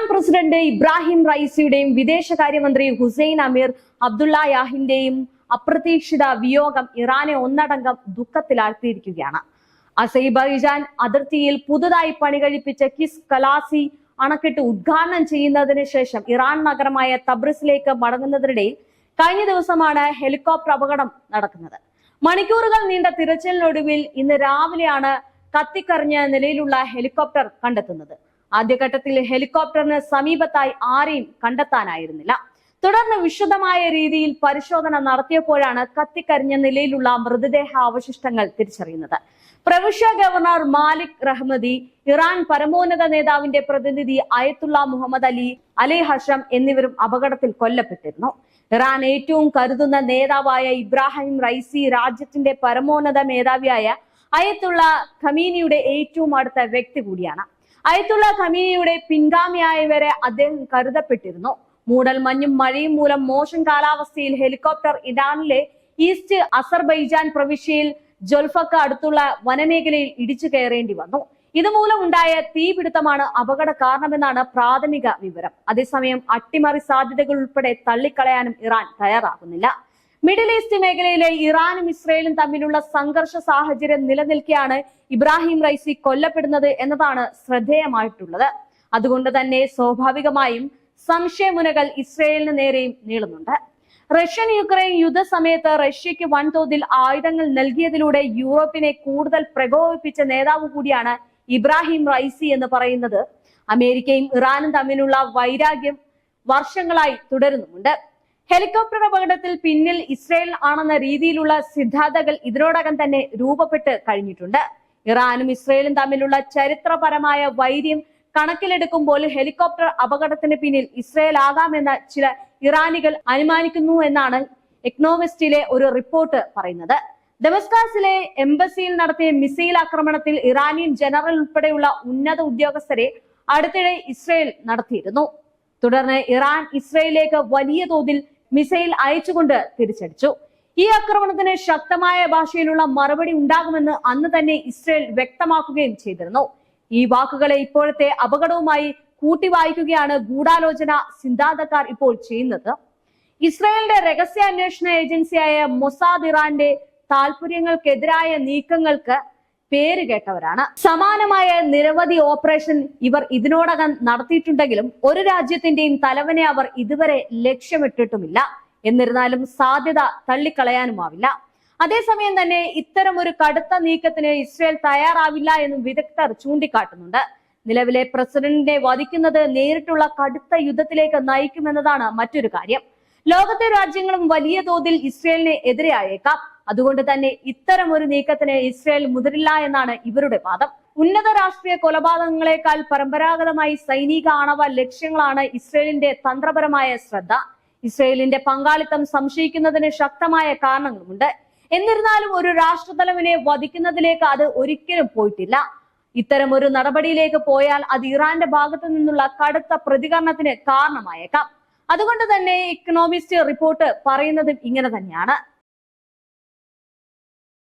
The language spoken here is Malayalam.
ഇറാൻ പ്രസിഡന്റ് ഇബ്രാഹിം റൈസിയുടെയും വിദേശകാര്യമന്ത്രി ഹുസൈൻ അമീർ അബ്ദുള്ള യാഹിന്റെയും അപ്രതീക്ഷിത വിയോഗം ഇറാനെ ഒന്നടങ്കം ദുഃഖത്തിലാഴ്ത്തിയിരിക്കുകയാണ്. അസൈബൈജാൻ അതിർത്തിയിൽ പുതുതായി പണികഴിപ്പിച്ച കിസ് കലാസി അണക്കെട്ട് ഉദ്ഘാടനം ചെയ്യുന്നതിന് ശേഷം ഇറാൻ നഗരമായ തബ്രിസിലേക്ക് മടങ്ങുന്നതിനിടയിൽ കഴിഞ്ഞ ദിവസമാണ് ഹെലികോപ്റ്റർ അപകടം നടക്കുന്നത്. മണിക്കൂറുകൾ നീണ്ട തിരച്ചിലിനൊടുവിൽ ഇന്ന് രാവിലെയാണ് കത്തിക്കറിഞ്ഞ നിലയിലുള്ള ഹെലികോപ്റ്റർ കണ്ടെത്തുന്നത്. ആദ്യഘട്ടത്തിൽ ഹെലികോപ്റ്ററിന് സമീപത്തായി ആരെയും കണ്ടെത്താനായിരുന്നില്ല. തുടർന്ന് വിശദമായ രീതിയിൽ പരിശോധന നടത്തിയപ്പോഴാണ് കത്തിക്കരിഞ്ഞ നിലയിലുള്ള മൃതദേഹ അവശിഷ്ടങ്ങൾ തിരിച്ചറിയുന്നത്. പ്രവിശ്യ ഗവർണർ മാലിക് റഹ്മദി ഇറാൻ പരമോന്നത നേതാവിന്റെ പ്രതിനിധി അയത്തുള്ള മുഹമ്മദ് അലി അലി ഹഷം എന്നിവരും അപകടത്തിൽ കൊല്ലപ്പെട്ടിരുന്നു. ഇറാൻ ഏറ്റവും കരുതുന്ന നേതാവായ ഇബ്രാഹിം റൈസി രാജ്യത്തിന്റെ പരമോന്നത മേധാവിയായ അയത്തുള്ള ഖമീനിയുടെ ഏറ്റവും അടുത്ത വ്യക്തി കൂടിയാണ്. അയത്തുള്ള ഖമീനിയുടെ പിൻഗാമിയായി വരെ അദ്ദേഹം കരുതപ്പെട്ടിരുന്നു. മൂടൽ മഞ്ഞും മഴയും മൂലം മോശം കാലാവസ്ഥയിൽ ഹെലികോപ്റ്റർ ഇറാനിലെ ഈസ്റ്റ് അസർബൈജാൻ പ്രവിശ്യയിൽ ജൊൽഫക്ക് അടുത്തുള്ള വനമേഖലയിൽ ഇടിച്ചു കയറേണ്ടി വന്നു. ഇതുമൂലം ഉണ്ടായ തീപിടുത്തമാണ് അപകട കാരണമെന്നാണ് പ്രാഥമിക വിവരം. അതേസമയം അട്ടിമറി സാധ്യതകൾ ഉൾപ്പെടെ തള്ളിക്കളയാനും ഇറാൻ തയ്യാറാകുന്നില്ല. മിഡിൽ ഈസ്റ്റ് മേഖലയിലെ ഇറാനും ഇസ്രയേലും തമ്മിലുള്ള സംഘർഷ സാഹചര്യം നിലനിൽക്കെയാണ് ഇബ്രാഹിം റൈസി കൊല്ലപ്പെടുന്നത് എന്നതാണ് ശ്രദ്ധേയമായിട്ടുള്ളത്. അതുകൊണ്ട് തന്നെ സ്വാഭാവികമായും സംശയമുനകൾ ഇസ്രയേലിന് നേരെയും നീളുന്നുണ്ട്. റഷ്യൻ യുക്രൈൻ യുദ്ധസമയത്ത് റഷ്യയ്ക്ക് വൻതോതിൽ ആയുധങ്ങൾ നൽകിയതിലൂടെ യൂറോപ്പിനെ കൂടുതൽ പ്രകോപിപ്പിച്ച നേതാവ് കൂടിയാണ് ഇബ്രാഹിം റൈസി എന്ന് പറയുന്നത്. അമേരിക്കയും ഇറാനും തമ്മിലുള്ള വൈരാഗ്യം വർഷങ്ങളായി തുടരുന്നുമുണ്ട്. ഹെലികോപ്റ്റർ അപകടത്തിൽ പിന്നിൽ ഇസ്രയേൽ ആണെന്ന രീതിയിലുള്ള സിദ്ധാന്തകൾ ഇതിനോടകം തന്നെ രൂപപ്പെട്ട് കഴിഞ്ഞിട്ടുണ്ട്. ഇറാനും ഇസ്രയേലും തമ്മിലുള്ള ചരിത്രപരമായ വൈര്യം കണക്കിലെടുക്കുമ്പോൾ ഹെലികോപ്റ്റർ അപകടത്തിന് പിന്നിൽ ഇസ്രയേൽ ആകാമെന്ന് ചില ഇറാനികൾ അനുമാനിക്കുന്നു എന്നാണ് എക്നോമിസ്റ്റിലെ ഒരു റിപ്പോർട്ട് പറയുന്നത്. ഡെമസ്കാസിലെ എംബസിയിൽ നടത്തിയ മിസൈൽ ആക്രമണത്തിൽ ഇറാനിയൻ ജനറൽ ഉൾപ്പെടെയുള്ള ഉന്നത ഉദ്യോഗസ്ഥരെ അടുത്തിടെ ഇസ്രയേൽ നടത്തിയിരുന്നു. തുടർന്ന് ഇറാൻ ഇസ്രയേലിലേക്ക് വലിയ തോതിൽ മിസൈൽ അയച്ചുകൊണ്ട് തിരിച്ചടിച്ചു. ഈ ആക്രമണത്തിന് ശക്തമായ ഭാഷയിലുള്ള മറുപടി ഉണ്ടാകുമെന്ന് അന്ന് തന്നെ ഇസ്രയേൽ വ്യക്തമാക്കുകയും ചെയ്തിരുന്നു. ഈ വാക്കുകളെ ഇപ്പോഴത്തെ അപകടവുമായി കൂട്ടി വായിക്കുകയാണ് ഗൂഢാലോചന സിദ്ധാന്തക്കാർ ഇപ്പോൾ ചെയ്യുന്നത്. ഇസ്രായേലിന്റെ രഹസ്യാന്വേഷണ ഏജൻസിയായ മൊസാദ് ഇറാന്റെ താല്പര്യങ്ങൾക്കെതിരായ നീക്കങ്ങൾക്ക് പേര് കേട്ടവരാണ്. സമാനമായ നിരവധി ഓപ്പറേഷൻ ഇവർ ഇതിനോടകം നടത്തിയിട്ടുണ്ടെങ്കിലും ഒരു രാജ്യത്തിന്റെയും തലവനെ അവർ ഇതുവരെ ലക്ഷ്യമിട്ടിട്ടുമില്ല. എന്നിരുന്നാലും സാധ്യത തള്ളിക്കളയാനുമാവില്ല. അതേസമയം തന്നെ ഇത്തരം ഒരു കടുത്ത നീക്കത്തിന് ഇസ്രയേൽ തയ്യാറാവില്ല എന്നും വിദഗ്ധർ ചൂണ്ടിക്കാട്ടുന്നുണ്ട്. നിലവിലെ പ്രസിഡന്റിനെ വധിക്കുന്നത് നേരിട്ടുള്ള കടുത്ത യുദ്ധത്തിലേക്ക് നയിക്കുമെന്നതാണ് മറ്റൊരു കാര്യം. ലോകത്തെ രാജ്യങ്ങളും വലിയ തോതിൽ ഇസ്രയേലിനെ എതിരെയായേക്കാം അതുകൊണ്ട് തന്നെ ഇത്തരം ഒരു നീക്കത്തിന് ഇസ്രയേൽ മുതിരില്ല എന്നാണ് ഇവരുടെ വാദം. ഉന്നത രാഷ്ട്രീയ കൊലപാതകങ്ങളെക്കാൾ പരമ്പരാഗതമായി സൈനിക ആണവ ലക്ഷ്യങ്ങളാണ് ഇസ്രയേലിന്റെ തന്ത്രപരമായ ശ്രദ്ധ. ഇസ്രയേലിന്റെ പങ്കാളിത്തം സംശയിക്കുന്നതിന് ശക്തമായ കാരണങ്ങളുമുണ്ട്. എന്നിരുന്നാലും ഒരു രാഷ്ട്രതലവിനെ വധിക്കുന്നതിലേക്ക് അത് ഒരിക്കലും പോയിട്ടില്ല. ഇത്തരം ഒരു നടപടിയിലേക്ക് പോയാൽ അത് ഇറാന്റെ ഭാഗത്തു നിന്നുള്ള കടുത്ത പ്രതികരണത്തിന് കാരണമായേക്കാം. അതുകൊണ്ട് തന്നെ ഇക്കണോമിസ്റ്റ് റിപ്പോർട്ട് പറയുന്നതും ഇങ്ങനെ തന്നെയാണ്.